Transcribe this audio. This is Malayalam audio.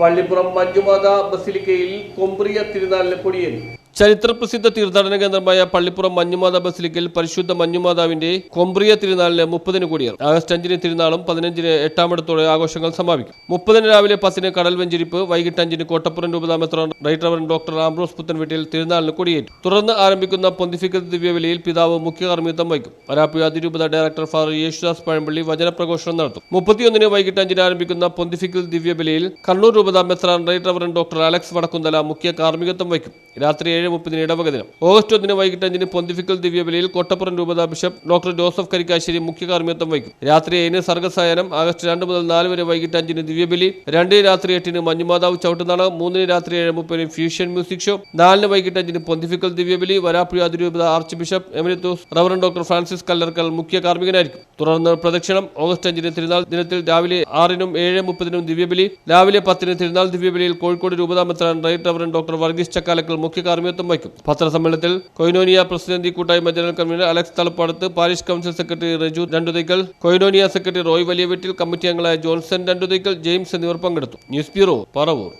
Pallippuram Manjumatha ബസിലിക്കയിൽ കൊമ്പ്രിയ തിരുനാളിന് കൊടിയേറി ചരിത്രപ്രസിദ്ധ തീർത്ഥാടന കേന്ദ്രമായ പള്ളിപ്പുറം മഞ്ഞുമാതാ ബസിലിക്കയിൽ പരിശുദ്ധ മഞ്ഞുമാതാവിന്റെ കൊമ്പ്രിയ തിരുനാളിന് മുപ്പതിന് കൊടിയേറും. ആഗസ്റ്റ് അഞ്ചിന് തിരുനാളും പതിനഞ്ചിന് എട്ടാമിടത്തോടെ ആഘോഷങ്ങൾ സമാപിക്കും. മുപ്പതിന് രാവിലെ പത്തിന് കടൽ വെഞ്ചിരിപ്പ് വൈകിട്ട് അഞ്ചിന് Kottappuram രൂപതാമത്ര right reverend doctor Ambrose Puthenveettil തിരുനാളിന് കൊടിയേറ്റും. തുടർന്ന് ആരംഭിക്കുന്ന പൊന്തിഫിക്കൽ ദിവ്യബലിയിൽ പിതാവ് മുഖ്യ കർമ്മിത്വം വഹിക്കും. വരാപ്പുഴ അതിരൂപത ഡയറക്ടർ ഫാദർ യേശുദാസ് പഴമ്പള്ളി വചനപ്രഘോഷണം നടത്തും. മുപ്പത്തിയൊന്നിന് വൈകിട്ട് അഞ്ചിന് ആരംഭിക്കുന്ന പൊന്തിഫിക്കൽ ദിവ്യബലിയിൽ കണ്ണൂർ രൂപത മെത്രാൻ right reverend doctor Alex Vadakkumthala മുഖ്യ കാർമ്മികത്വം വഹിക്കും. രാത്രി ഏഴ് മുപ്പതിന് ഇടവക ദിനം ഓഗസ്റ്റ് ഒന്നിന് വൈകിട്ട് അഞ്ചിന് പൊന്തിഫിക്കൽ ദിവ്യബലിയിൽ കോട്ടപ്പുറം രൂപതാ ബിഷപ്പ് ഡോക്ടർ ജോസഫ് കരിക്കാശ്ശേരി മുഖ്യ കാർമ്മികത്വം വഹിക്കും. രാത്രി ഏഴിന് സർഗസായനം ആഗസ്റ്റ് രണ്ട് മുതൽ നാല് വരെ വൈകിട്ട് അഞ്ചിന് ദിവ്യബലി രണ്ടിന് രാത്രി എട്ടിന് മഞ്ഞുമാതാവ് ചവിട്ടുനാടകം മൂന്നിന് രാത്രി ഏഴ് മുപ്പതിന് ഫ്യൂഷൻ മ്യൂസിക് ഷോ നാലിന് വൈകിട്ട് അഞ്ചിന് പൊന്തിഫിക്കൽ ദിവ്യബലി വരാപ്പുഴ അതിരൂപത ആർച്ച് ബിഷപ്പ് എമിനിത്തോസ് റവറൻ ഡോക്ടർ ഫ്രാൻസിസ് കല്ലർക്കൽ മുഖ്യ കാർമ്മികനായിരിക്കും. തുടർന്ന് പ്രദക്ഷിണം ഓഗസ്റ്റ് അഞ്ചിന് തിരുനാൾ ദിനത്തിൽ രാവിലെ ആറിനും ഏഴ് മുപ്പതിനും ദിവ്യബലി രാവിലെ പത്തിന് തിരുനാൾ ദിവ്യബലിയിൽ Kozhikode രൂപതാമെത്രാൻ right reverend doctor Varghese Chakkalakkal മുഖ്യ കാർമ്മികത്വം വഹിക്കും പത്രസമ്മേളനത്തിൽ കൊയിനോനിയ പ്രസിഡന്റ് കൂട്ടായ്മ general convener Alex Thalappadath parish council secretary Reju Randuthaikkal Koinonia secretary Roy Valiyaveettil committee അംഗങ്ങളായ ജോൺസൺ രണ്ടുതൈക്കൽ ജെയിംസ് എന്നിവർ പങ്കെടുത്തു. News bureau Paravur.